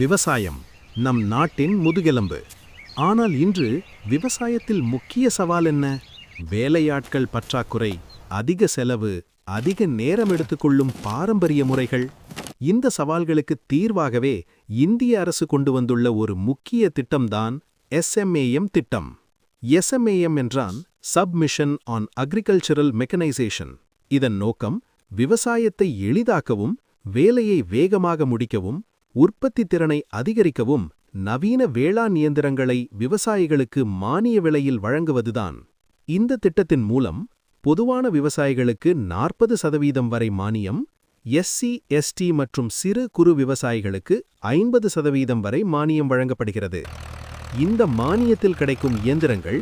விவசாயம் நம் நாட்டின் முதுகெலும்பு. ஆனால் இன்று விவசாயத்தில் முக்கிய சவால் என்ன? வேலையாட்கள் பற்றாக்குறை அதிக செலவு அதிக நேரம் எடுத்துக்கொள்ளும் பாரம்பரிய முறைகள். இந்த சவால்களுக்கு தீர்வாகவே இந்திய அரசு கொண்டு வந்துள்ள ஒரு முக்கிய திட்டம்தான் எஸ்எம்ஏஎம் திட்டம். எஸ்எம்ஏஎம் என்றான் சப்மிஷன் ஆன் அக்ரிகல்ச்சரல் மெக்கனைசேஷன் இதன் நோக்கம் விவசாயத்தை எளிதாக்கவும் வேலையை வேகமாக முடிக்கவும் உற்பத்தி திறனை அதிகரிக்கவும் நவீன வேளாண் இயந்திரங்களை விவசாயிகளுக்கு மானிய விலையில் வழங்குவதுதான். இந்த திட்டத்தின் மூலம் பொதுவான விவசாயிகளுக்கு நாற்பது சதவீதம் வரை மானியம் எஸ்சி எஸ்டி மற்றும் சிறு குறு விவசாயிகளுக்கு ஐம்பது சதவீதம் வரை மானியம் வழங்கப்படுகிறது. இந்த மானியத்தில் கிடைக்கும் இயந்திரங்கள்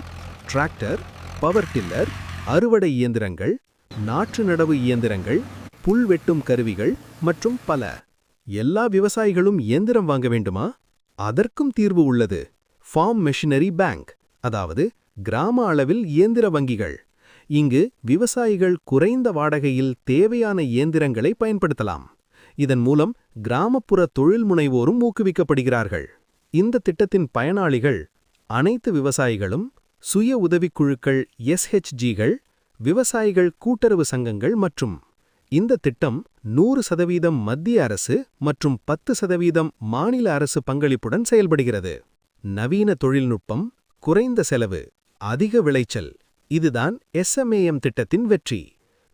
டிராக்டர் பவர் டில்லர் அறுவடை இயந்திரங்கள் நாற்று நடவு இயந்திரங்கள் புல் வெட்டும் கருவிகள் மற்றும் பல. எல்லா விவசாயிகளும் இயந்திரம் வாங்க வேண்டுமா? அதற்கும் தீர்வு உள்ளது. ஃபார்ம் மெஷினரி பேங்க் அதாவது கிராம அளவில் இயந்திர வங்கிகள். இங்கு விவசாயிகள் குறைந்த வாடகையில் தேவையான இயந்திரங்களை பயன்படுத்தலாம். இதன் மூலம் கிராமப்புற தொழில் முனைவோரும் ஊக்குவிக்கப்படுகிறார்கள். இந்த திட்டத்தின் பயனாளிகள் அனைத்து விவசாயிகளும் சுய உதவிக்குழுக்கள் எஸ்ஹெச்ஜிகள் விவசாயிகள் கூட்டுறவு சங்கங்கள் மற்றும் இந்த திட்டம் நூறு சதவீதம் மத்திய அரசு மற்றும் பத்து சதவீதம் மாநில அரசு பங்களிப்புடன் செயல்படுகிறது. நவீன தொழில்நுட்பம் குறைந்த செலவு அதிக விளைச்சல் இதுதான் எஸ்எம்ஏஎம் திட்டத்தின் வெற்றி.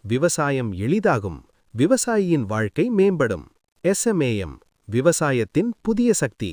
விவசாயம் எளிதாகும் விவசாயியின் வாழ்க்கை மேம்படும். எஸ்எம்ஏஎம் விவசாயத்தின் புதிய சக்தி.